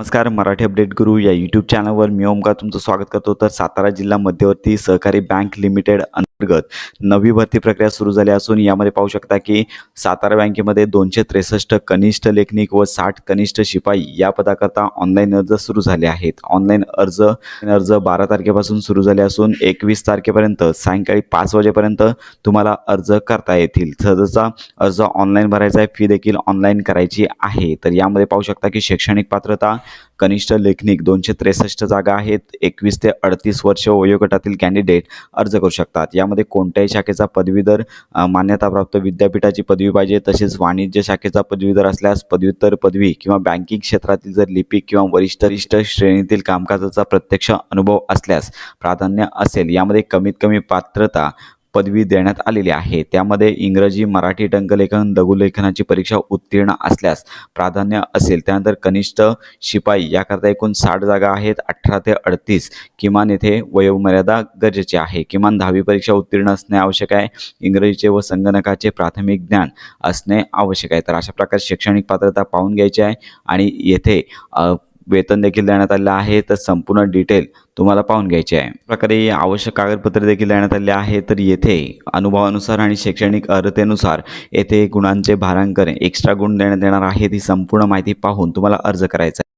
नमस्कार मराठी अपडेट गुरु या यूट्यूब चॅनलवर मी ओमकार तुमचं स्वागत करतो. तर सातारा जिल्हा मध्यवर्ती सहकारी बँक लिमिटेड अंतर्गत नवी भरती प्रक्रिया सुरू झाली असून यामध्ये पाहू शकता की सातारा बँकेमध्ये दोनशे त्रेसष्ट कनिष्ठ लेखनिक व साठ कनिष्ठ शिपाई या पदाकरता ऑनलाईन अर्ज सुरू झाले आहेत. ऑनलाईन अर्ज अर्ज बारा तारखेपासून सुरू झाले असून एकवीस तारखेपर्यंत सायंकाळी पाच वाजेपर्यंत तुम्हाला अर्ज करता येतील. सदरचा अर्ज ऑनलाईन भरायचा आहे फी देखील ऑनलाईन करायची आहे. तर यामध्ये पाहू शकता की शैक्षणिक पात्रता कनिष्ठ लेखनिक दोनशे त्रेसष्ट जागा आहेत. एकवीस ते अडतीस वर्ष वयोगटातील कॅन्डिडेट अर्ज करू शकतात. यामध्ये कोणत्याही शाखेचा पदवीधर मान्यताप्राप्त विद्यापीठाची पदवी पाहिजे तसेच वाणिज्य शाखेचा पदवीधर असल्यास पदव्युत्तर पदवी किंवा बँकिंग क्षेत्रातील जर लिपिक किंवा वरिष्ठ श्रेणीतील कामकाजाचा प्रत्यक्ष अनुभव असल्यास प्राधान्य असेल. यामध्ये कमीत कमी पात्रता पदवी देण्यात आलेली आहे. त्यामध्ये इंग्रजी मराठी टंकलेखन लघुलेखनाची परीक्षा उत्तीर्ण असल्यास प्राधान्य असेल. त्यानंतर कनिष्ठ शिपाई याकरता एकूण साठ जागा आहेत. अठरा ते अडतीस किमान येथे वयोमर्यादा गरजेची आहे. किमान दहावी परीक्षा उत्तीर्ण असणे आवश्यक आहे. इंग्रजीचे व संगणकाचे प्राथमिक ज्ञान असणे आवश्यक आहे. तर अशा प्रकारे शैक्षणिक पात्रता पाहून घ्यायची आहे. आणि येथे वेतन देखील देण्यात आलेलं आहे. तर संपूर्ण डिटेल तुम्हाला पाहून घ्यायचे आहे. प्रकारे आवश्यक कागदपत्रे देखील देण्यात आले आहे. तर येथे अनुभवानुसार आणि शैक्षणिक अर्हतेनुसार येथे गुणांचे भारांकन एक्स्ट्रा गुण देण्यात येणार आहे ती संपूर्ण माहिती पाहून तुम्हाला अर्ज करायचा आहे.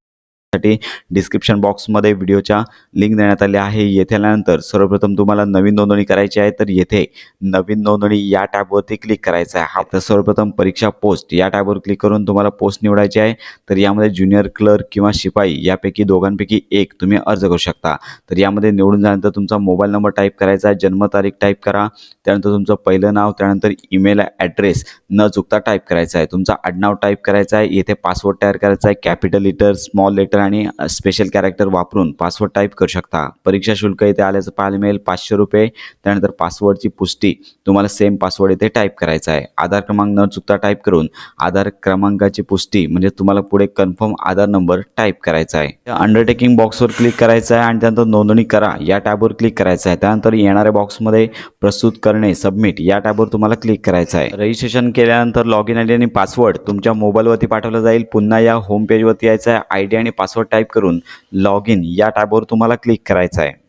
साठी डिस्क्रिप्शन बॉक्समध्ये व्हिडिओच्या लिंक देण्यात आली आहे. येथे आल्यानंतर सर्वप्रथम तुम्हाला नवीन नोंदणी करायची आहे तर येथे नवीन नोंदणी या टॅबवरती क्लिक करायचं आहे. हा तर सर्वप्रथम परीक्षा पोस्ट या टॅबवर क्लिक करून तुम्हाला पोस्ट निवडायची आहे. तर यामध्ये ज्युनियर क्लर्क किंवा शिपाई यापैकी दोघांपैकी एक तुम्ही अर्ज करू शकता. तर यामध्ये निवडून झाल्यानंतर तुमचा मोबाईल नंबर टाईप करायचा आहे जन्मतारीख टाईप करा. त्यानंतर तुमचं पहिलं नाव त्यानंतर ईमेल ॲड्रेस न चुकता टाईप करायचा आहे. तुमचा आडनाव टाईप करायचा आहे. येथे पासवर्ड तयार करायचा आहे. कॅपिटल लेटर स्मॉल लेटर आणि स्पेशल कॅरेक्टर वापरून पासवर्ड टाईप करू शकता. परीक्षा शुल्क इथे आल्याचं पाहायला मिळेल पाचशे रुपये. त्यानंतर पासवर्डची पुष्टी तुम्हाला सेम पासवर्ड इथे टाईप करायचा आहे. आधार क्रमांक न चुकता टाईप करून आधार क्रमांकाची पुष्टी म्हणजे तुम्हाला पुढे कन्फर्म आधार नंबर टाईप करायचा आहे. अंडरटेकिंग बॉक्सवर क्लिक करायचं आहे आणि त्यानंतर नोंदणी करा. या टॅबवर क्लिक करायचं आहे. त्यानंतर येणाऱ्या बॉक्समध्ये प्रस्तुत करणे सबमिट या टॅबवर तुम्हाला क्लिक करायचं आहे. रजिस्ट्रेशन केल्यानंतर लॉग इन आय डी आणि पासवर्ड तुमच्या मोबाईलवरती पाठवलं जाईल. पुन्हा या होम पेजवरती यायचं आहे. आय डी आणि पासवर्ड पासवर्ड टाईप करून लॉग इन या टॅबवर तुम्हाला क्लिक करायचं आहे.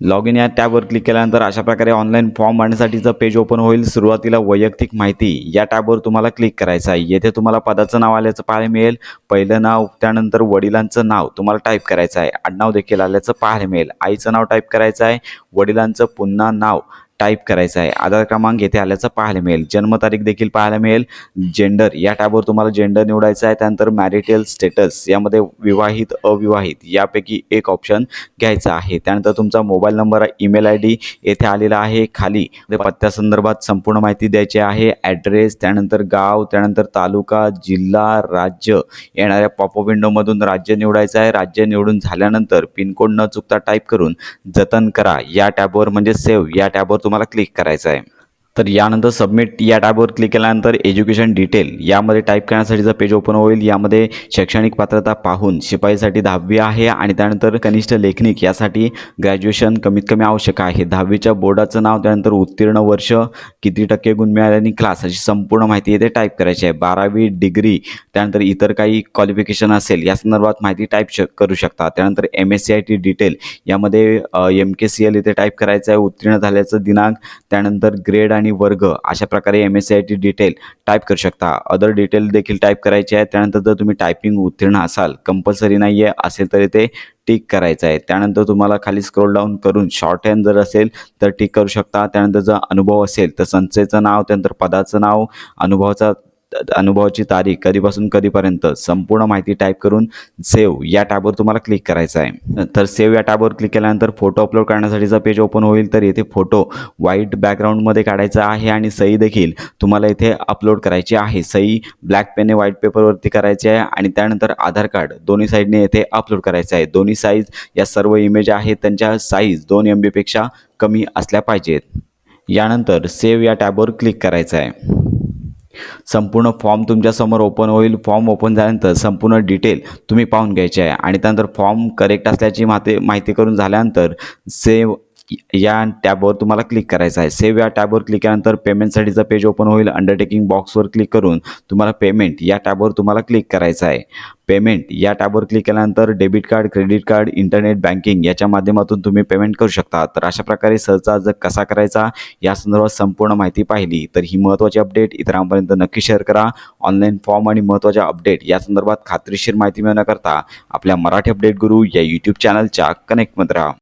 लॉग इन या टॅबवर क्लिक केल्यानंतर अशा प्रकारे ऑनलाईन फॉर्म भरण्यासाठीचं पेज ओपन होईल सुरुवातीला वैयक्तिक माहिती या टॅबवर तुम्हाला क्लिक करायचं आहे. येथे तुम्हाला पदाचं नाव आल्याचं पाहायला मिळेल पहिलं नाव त्यानंतर वडिलांचं नाव तुम्हाला टाईप करायचं आहे. आडनाव देखील आल्याचं पाहायला मिळेल. आईचं नाव टाईप करायचं आहे वडिलांचं पुन्हा नाव टाईप करायचं आहे. आधार क्रमांक येथे आल्याचं पाहायला मिळेल. जन्मतारीख देखील पाहायला मिळेल. जेंडर या टॅबवर तुम्हाला जेंडर निवडायचं आहे. त्यानंतर मॅरिटल स्टेटस यामध्ये विवाहित अविवाहित यापैकी एक ऑप्शन घ्यायचा आहे. त्यानंतर तुमचा mobile number email I D येथे आलेला आहे. खाली पत्त्यासंदर्भात संपूर्ण माहिती द्यायची आहे. ॲड्रेस त्यानंतर गाव त्यानंतर तालुका जिल्हा राज्य. येणाऱ्या पॉपअप विंडोमधून राज्य निवडायचं आहे. राज्य निवडून झाल्यानंतर पिनकोड न चुकता टाईप करून जतन करा. या टॅबवर म्हणजे सेव्ह या टॅबवर तुम्हाला क्लिक करायचं आहे तर यानंतर सबमिट या टॅबवर क्लिक केल्यानंतर एज्युकेशन डिटेल यामध्ये टाईप करण्यासाठीचं पेज ओपन होईल यामध्ये शैक्षणिक पात्रता पाहून शिपाईसाठी दहावी आहे आणि त्यानंतर कनिष्ठ लेखनिक यासाठी ग्रॅज्युएशन कमीत कमी आवश्यक आहे. दहावीच्या बोर्डाचं नाव त्यानंतर उत्तीर्ण वर्ष किती टक्के गुण मिळाले आणि क्लास अशी संपूर्ण माहिती येथे टाईप करायची आहे. बारावी डिग्री त्यानंतर इतर काही क्वालिफिकेशन असेल या संदर्भात माहिती टाईप श करू शकता. त्यानंतर M S C I T detail यामध्ये एम के सी एल इथे टाईप करायचं आहे. उत्तीर्ण झाल्याचं दिनांक त्यानंतर ग्रेड आणि आणि वर्ग अशा प्रकारे M S C I T detail type करू शकता. अदर डिटेल देखील टाईप करायची आहे त्यानंतर जर तुम्ही टायपिंग उत्तीर्ण असाल कंपल्सरी नाही आहे असेल तरी ते टिक करायचं आहे. त्यानंतर तुम्हाला खाली स्क्रोल डाऊन करून शॉर्ट हँड जर असेल तर टिक करू शकता. त्यानंतर जर अनुभव असेल तर संस्थेचं नाव त्यानंतर पदाचं नाव अनुभवाचा अनुभवाची तारीख कधीपासून कधीपर्यंत संपूर्ण माहिती टाईप करून सेव्ह या टॅबवर तुम्हाला क्लिक करायचं आहे. तर सेव्ह या टॅबवर क्लिक केल्यानंतर फोटो अपलोड करण्यासाठीचा पेज ओपन होईल तर येथे फोटो व्हाईट बॅकग्राऊंडमध्ये काढायचा आहे आणि सही देखील तुम्हाला इथे अपलोड करायची आहे. सही ब्लॅक पेनने व्हाईट पेपरवरती करायची आहे आणि त्यानंतर आधार कार्ड दोन्ही साईडने येथे अपलोड करायचं आहे. दोन्ही साईज या सर्व इमेज आहेत त्यांच्या साईज दोन एम बीपेक्षा कमी असल्या पाहिजेत. यानंतर सेव्ह या टॅबवर क्लिक करायचं आहे. संपूर्ण फॉर्म तुमच्यासमोर ओपन होईल. फॉर्म ओपन झाल्यानंतर संपूर्ण डिटेल तुम्ही पाहून घ्यायचे आहे. आणि त्यानंतर फॉर्म करेक्ट असल्याची माहिती माहिती करून झाल्यानंतर सेव्ह या टॅबवर तुम्हाला क्लिक करायचं आहे. सेव्ह या टॅबवर क्लिक केल्यानंतर पेमेंटसाठीचं पेज ओपन होईल. अंडरटेकिंग बॉक्सवर क्लिक करून तुम्हाला पेमेंट या टॅबवर तुम्हाला क्लिक करायचं आहे. पेमेंट या टॅबवर क्लिक केल्यानंतर debit card credit card internet banking याच्या माध्यमातून तुम्ही पेमेंट करू शकता. तर अशा प्रकारे सहजचा अर्ज कसा करायचा या संदर्भात संपूर्ण माहिती पाहिली. तर ही महत्त्वाची अपडेट इतरांपर्यंत नक्की शेअर करा. ऑनलाईन फॉर्म आणि महत्त्वाच्या अपडेट या संदर्भात खात्रीशीर माहिती मिळवण्याकरता आपल्या मराठी अपडेट गुरु या यूट्यूब चॅनलच्या कनेक्टमध्ये राहा.